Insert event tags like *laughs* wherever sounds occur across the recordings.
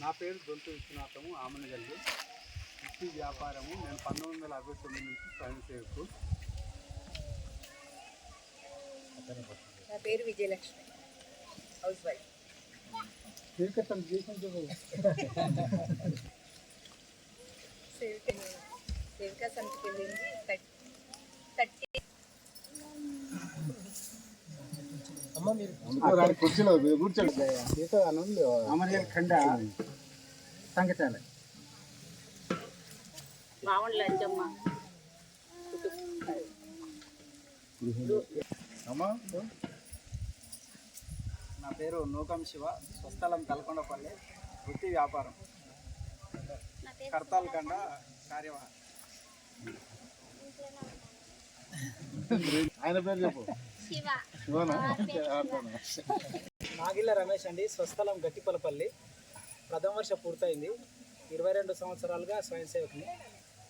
నా పేరు దొంతు విశ్వనాథము ఆమనగల్లి. వృత్తి వ్యాపారము. నేను పంతొమ్మిది వందల అరవై తొమ్మిది నుంచి స్వయం సేవకు నా పేరు విజయలక్ష్మి. హౌస్ వైఫ్ సేవిక సేవికా సమితికి వెళ్ళింది కుర్చీలో కూర్చోండి అమరియల్ ఖండ సంగతాల మామూలు అంజమ్మ అమ్మా నా పేరు నూకం శివ స్వస్థలం తలకొండపల్లి వృత్తి వ్యాపారం కర్తాల్ కండ కార్యవాహ ఆయన పేరు చెప్పు. నాగిళ్ళ రమేష్ అండి స్వస్థలం గట్టిపలపల్లి. ప్రథమ వర్ష పూర్తయింది. ఇరవై రెండు సంవత్సరాలుగా స్వయం సేవకుని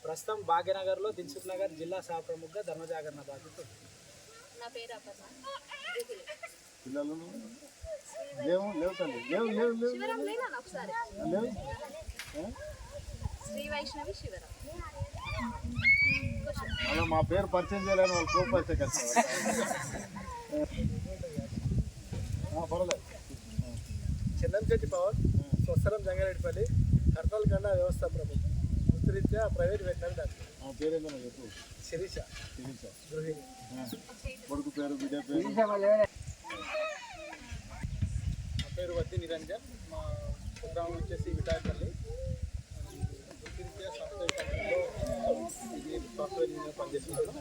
ప్రస్తుతం భాగ్యనగర్లో దిల్సుఖ్ నగర్ జిల్లా సహప్రముఖగా ధర్మజాగరణ బాధ్యత. ఉంది. నా పేరు అపర్ణ. పిల్లలు? లేవు లేవు తల్లి. లేవు లేవు లేవు. శివరాం లేనా ఒకసారి? లేవు. శ్రీ వైష్ణవి శివరాం. అలా మా పేరు పరిచయం చేయాలని వాళ్ళు కోపడితే కష్టం ఆ, పర్వాలేదు. చందంశెట్టి పవన్ స్వస్థలం జంగారెడ్డిపల్లి కర్నూలు గండ వ్యవస్థ ప్రభుత్వం. వృత్తిరీత్యా ప్రైవేట్ వెటనరీ డాక్టర్. పేరేందో చెప్పు. శిరీష. శిరీష. గృహిణి. ఆ, కొడుకు పేరు బిడ్డ పేరు? నా పేరు వద్ది నిరంజన్. మా కుగ్రామం వచ్చేసి విటాయపల్లి వృత్తిరీత్యా ఇది పనిచేస్తున్నాను.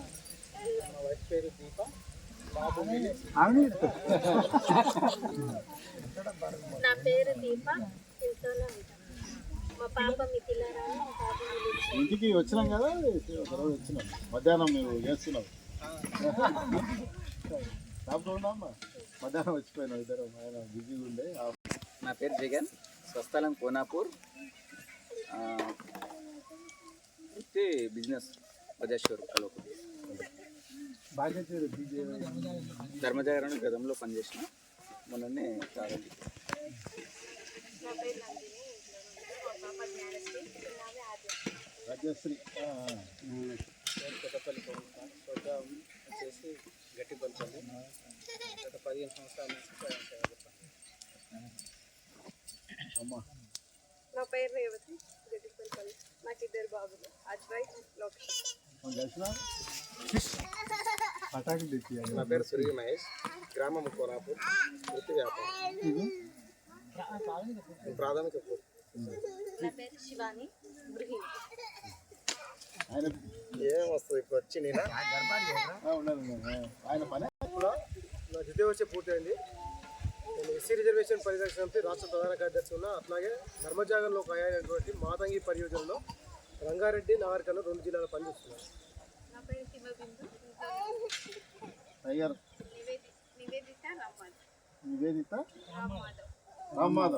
మా వైఫ్ పేరు దీప. బాబు మిలిస్ *laughs* నా పేరు దీప. ఇంట్లోనే ఉంటాను. మా పాప మిథిలారాణి మా పాప మిథిల. ఇంటికి వచ్చినాం కదా ఒకరోజు వచ్చినాం. మధ్యాహ్నం మీరు చేస్తున్నాం షాప్లో ఉన్నామ్మా మధ్యాహ్నం వచ్చిపోయినాం ఇద్దరు ఆయన బిజీగా ఉండే. ఆ- నా పేరు జగన్ స్వస్థలం కోనాపూర్. ఆ, వృత్తి బిజినెస్ చేరు బీజే ధర్మజాగరణ గతంలో పనిచేసిన మొన్ననే ప్రారంభించాను నా పేరు నందిని ఇంట్లోనే ఉంటాను మా పాప జ్ఞానశ్రీ చిన్నామే ఆద్య రాజశ్రీ కొత్తపల్లి పౌరుషాను స్వగ్రామం వచ్చేసి గట్టిపల్లి గత పదిహేను సంవత్సరాల నుంచి నా పేరు రేవతి గడ్డిపల్లి నాకు ఇద్దరు బాబులు అజ్వై లోకేష్. నా పేరు సూర్య మహేష్. గ్రామం కోనాపూర్ వృత్తి వ్యాపారం. ప్రాథమిక శివాని ఏం వస్తుంది ఇప్పుడు వచ్చి నేను? ఆయన పని? కూడా నా ద్వితీయ వర్షం పూర్తయింది. నేను ఎస్సీ రిజర్వేషన్ పరిరక్షణ రాష్ట్ర ప్రధాన కార్యదర్శి ఉన్న అట్లాగే ధర్మజాగంలో అయినటువంటి మాతంగి పరియోజనలో రంగారెడ్డి నాగరికల్లో రెండు జిల్లాలు నివేది నివేదిత రామ్ మాధవ్.